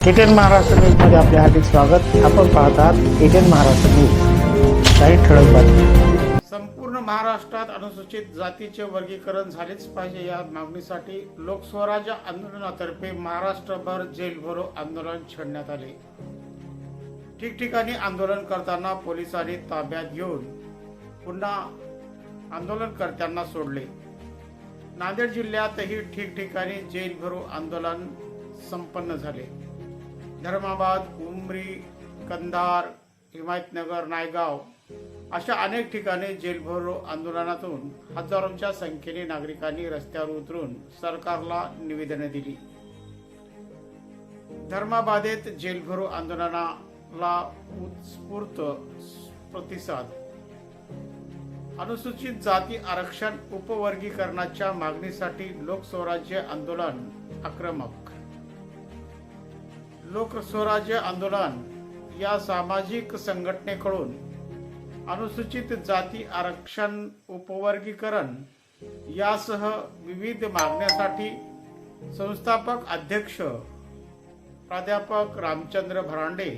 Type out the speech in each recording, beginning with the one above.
Attain Maharashtra न्यूजमध्ये आपले हार्दिक स्वागत. आपण पाहत आहात महाराष्ट्र न्यूज. काही ठळक बातमी संपूर्ण महाराष्ट्रात अनुसूचित जातीचे वर्गीकरण झालेच पाहिजे या मागणीसाठी लोकस्वराज्य आंदोलनातर्फे महाराष्ट्रभर जेलभरो आंदोलन छेडण्यात आले. ठिकठिकाणी आंदोलन करताना पोलिसांनी ताब्यात घेऊन पुन्हा आंदोलनकर्त्यांना सोडले. नांदेड जिल्ह्यातही ठिकठिकाणी जेलभरो आंदोलन संपन्न झाले. धर्माबाद उमरी कंधार हिमायतनगर नायगाव अशा अनेक ठिकाणी जेलभरो आंदोलनातून हजारोंच्या संख्येने नागरिकांनी रस्त्यावर उतरून सरकारला निवेदने दिली. धर्माबादेत जेलभरो आंदोलनाला उत्स्फूर्त प्रतिसाद. अनुसूचित जाती आरक्षण उपवर्गीकरणाच्या मागणीसाठी लोकस्वराज्य आंदोलन आक्रमक. लोकस्वराज्य आंदोलन या सामाजिक संघटनेकडून अनुसूचित जाती आरक्षण उपवर्गीकरण यासह विविध मागण्यासाठी संस्थापक अध्यक्ष प्राध्यापक रामचंद्र भरांडे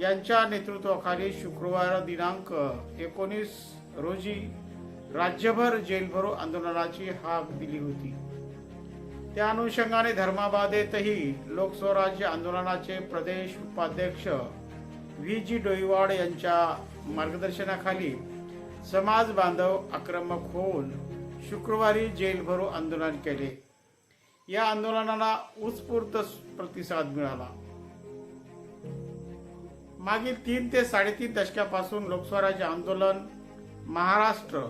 यांच्या नेतृत्वाखाली शुक्रवार दिनांक एकोणीस रोजी राज्यभर जेलभरो आंदोलनाची हाक दिली होती. त्या अनुषंगाने धर्माबादेतही लोकस्वराज्य आंदोलनाचे प्रदेश उपाध्यक्ष व्ही जी डोईवाड यांच्या मार्गदर्शनाखाली समाज बांधव आक्रमक होऊन शुक्रवारी जेलभरो आंदोलन केले. या आंदोलनाला उत्स्फूर्त प्रतिसाद मिळाला. मागील तीन ते साडेतीन दशकापासून लोकस्वराज्य आंदोलन महाराष्ट्र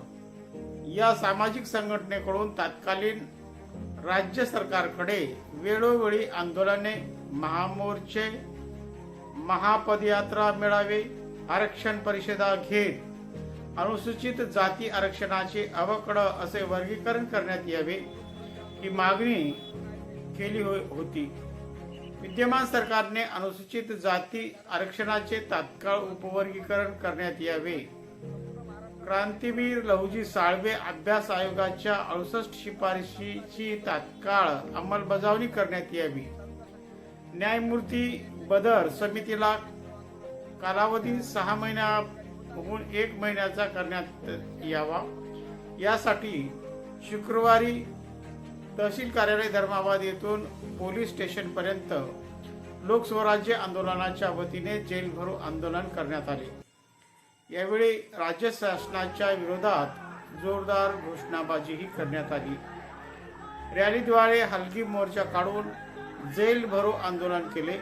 या सामाजिक संघटनेकडून तत्कालीन राज्य सरकारकडे वेळोवेळी आंदोलने महामोर्चे महापदयात्रा मेळावे आरक्षण परिषदा घेत अनुसूचित जाती आरक्षणाचे अवकड असे वर्गीकरण करण्यात यावे ही मागणी केली हो- होती. विद्यमान सरकारने अनुसूचित जाती आरक्षणाचे तात्काळ उपवर्गीकरण करण्यात यावे. क्रांतीवीर लहुजी साळवे अभ्यास आयोगाच्या अडुसष्ट शिफारशीची तात्काळ अंमलबजावणी करण्यात यावी. न्यायमूर्ती बदर समितीला कालावधी सहा महिन्याहून एक महिन्याचा करण्यात यावा. यासाठी शुक्रवारी तहसील कार्यालय धर्माबाद येथून पोलीस स्टेशन पर्यंत लोकस्वराज्य आंदोलनाच्या वतीने जेल भरो आंदोलन करण्यात आले. यावेळी राज्य शासनाच्या विरोधात जोरदार घोषणाबाजीही करण्यात आली. रॅलीद्वारे हलगी मोर्चा काढून जेल भरो आंदोलन केले.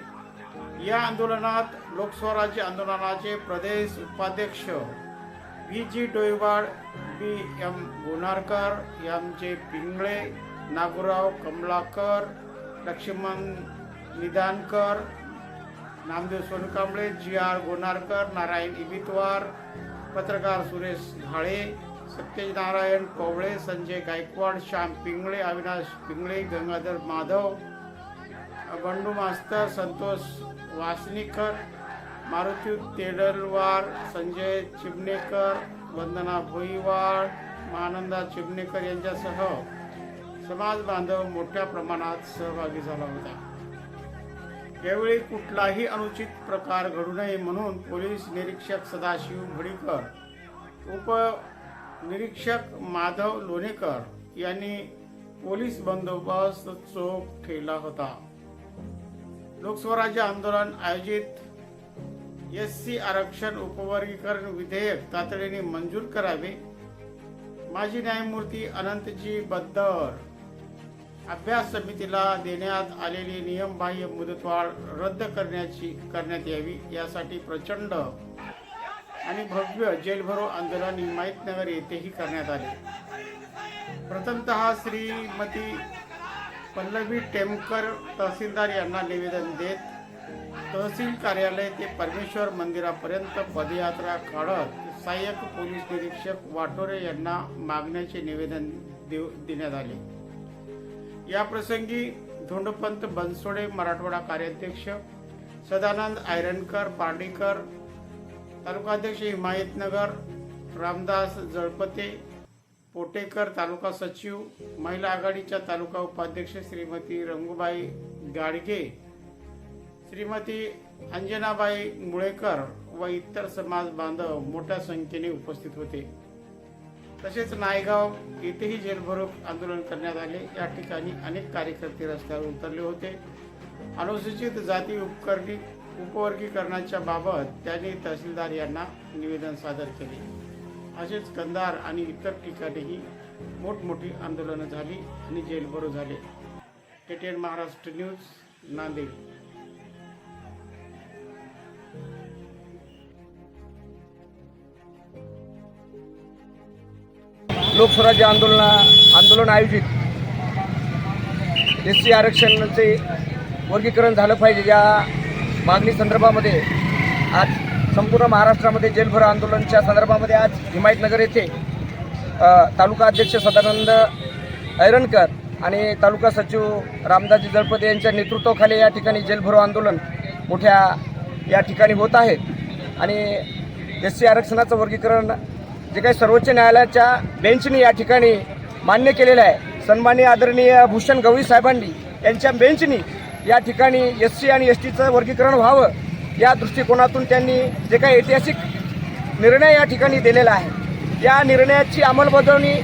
या आंदोलनात लोकस्वराज्य आंदोलनाचे प्रदेश उपाध्यक्ष V. G. Doiwad B M. Gunarkar M. J. Pingle Nagurao Kamalakar Laxman Nidankar Namdev Sonkamble G R Gonarkar Narayan Ibitwar पत्रकार सुरेश घाळे सत्यनारायण कोवळे संजय गायकवाड श्याम पिंगळे अविनाश पिंगळे गंगाधर माधव बंडू मास्तर संतोष वासनीकर मारुती तेडलवार संजय चिमणेकर वंदना भोईवाळ महानंदा चिमणेकर यांच्यासह समाज बांधव मोठ्या प्रमाणात सहभागी झाला होता. यावेळी कुठलाही अनुचित प्रकार घडू नये म्हणून पोलीस निरीक्षक सदाशिव घडीकर उप निरीक्षक माधव लोणेकर यांनी पोलीस बंदोबस्त चोख ठेवला होता. लोकस्वराज्य आंदोलन आयोजित एस सी आरक्षण उपवर्गीकरण विधेयक तातडीने मंजूर करावे. माजी न्यायमूर्ती अनंतजी बद्दर अभ्यास समितीला देण्यात आलेली नियमबाह्य मुदतवाढ रद्द करण्याची करण्यात यावी यासाठी प्रचंड आणि भव्य जेलभरो आंदोलन हिमायतनगर येथेही करण्यात आले. प्रथमतः श्रीमती पल्लवी टेमकर तहसीलदार यांना निवेदन देत तहसील कार्यालय ते परमेश्वर मंदिरापर्यंत पदयात्रा काढत सहाय्यक पोलीस निरीक्षक वाटोरे यांना मागण्याचे निवेदन देऊ देण्यात आले. या प्रसंगी धोंडपंत बनसोडे मराठवाडा कार्याध्यक्ष सदानंद आयरनकर पार्डीकर तालुकाध्यक्ष हिमायतनगर रामदास जळपते पोटेकर तालुका सचिव महिला आघाडीच्या तालुका उपाध्यक्ष श्रीमती रंगूबाई गाडगे श्रीमती अंजनाबाई मुळेकर व इतर समाज बांधव मोठ्या संख्येने उपस्थित होते. तसेच नायगाव येथेही जेलभरो आंदोलन करण्यात आले. या ठिकाणी अनेक कार्यकर्ते रस्त्यावर उतरले होते. अनुसूचित जाती उपकरणी उपवर्गीकरणाच्या बाबत त्यांनी तहसीलदार यांना निवेदन सादर केले. असेच कंधार आणि इतर ठिकाणीही मोठमोठी आंदोलनं झाली आणि जेलभरो झाले. टेटेन महाराष्ट्र न्यूज नांदेड. लोकस्वराज्य आंदोलन आंदोलन आयोजित. एस सी आरक्षणाचे वर्गीकरण झालं पाहिजे. या मागणी संदर्भामध्ये आज संपूर्ण महाराष्ट्रामध्ये जेलभर आंदोलनच्या संदर्भामध्ये आज हिमायतनगर येथे तालुका अध्यक्ष सदानंद ऐरणकर आणि तालुका सचिव रामदासजी जळपते यांच्या नेतृत्वाखाली या ठिकाणी जेलभरो आंदोलन मोठ्या या ठिकाणी होत आहेत आणि एस सी आरक्षणाचं वर्गीकरण जे काही सर्वोच्च न्यायालयाच्या बेंचने या ठिकाणी मान्य केलेलं आहे सन्माननीय आदरणीय भूषण गवळी साहेबांनी यांच्या बेंचनी या ठिकाणी एस सी आणि एस टीचं वर्गीकरण व्हावं या दृष्टिकोनातून त्यांनी जे काही ऐतिहासिक निर्णय या ठिकाणी दिलेला आहे या निर्णयाची अंमलबजावणी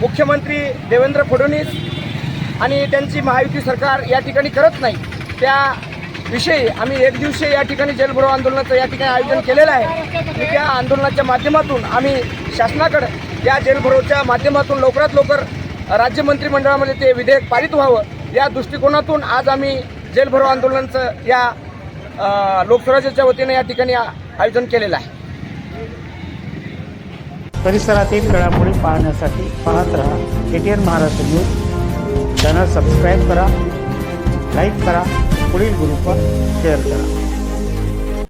मुख्यमंत्री देवेंद्र फडणवीस आणि त्यांची महायुती सरकार या ठिकाणी करत नाही त्या विषयी आम्ही एक दिवशी या ठिकाणी जेलभरो आंदोलनाचं या ठिकाणी आयोजन केलेलं आहे. त्या आंदोलनाच्या माध्यमातून आम्ही शासनाकडे या जेलभरोच्या माध्यमातून लवकरात लवकर राज्य मंत्रिमंडळामध्ये ते विधेयक पारित व्हावं या दृष्टिकोनातून आज आम्ही जेलभरो आंदोलनाचं या लोकस्वराज्याच्या वतीने या ठिकाणी आयोजन केलेलं आहे. परिसरातील घडामोडी पाहण्यासाठी पाहत राहा. KTN Maharashtra news. Channel subscribe करा लाईक करा. पुढील ग्रुपवर शेअर करा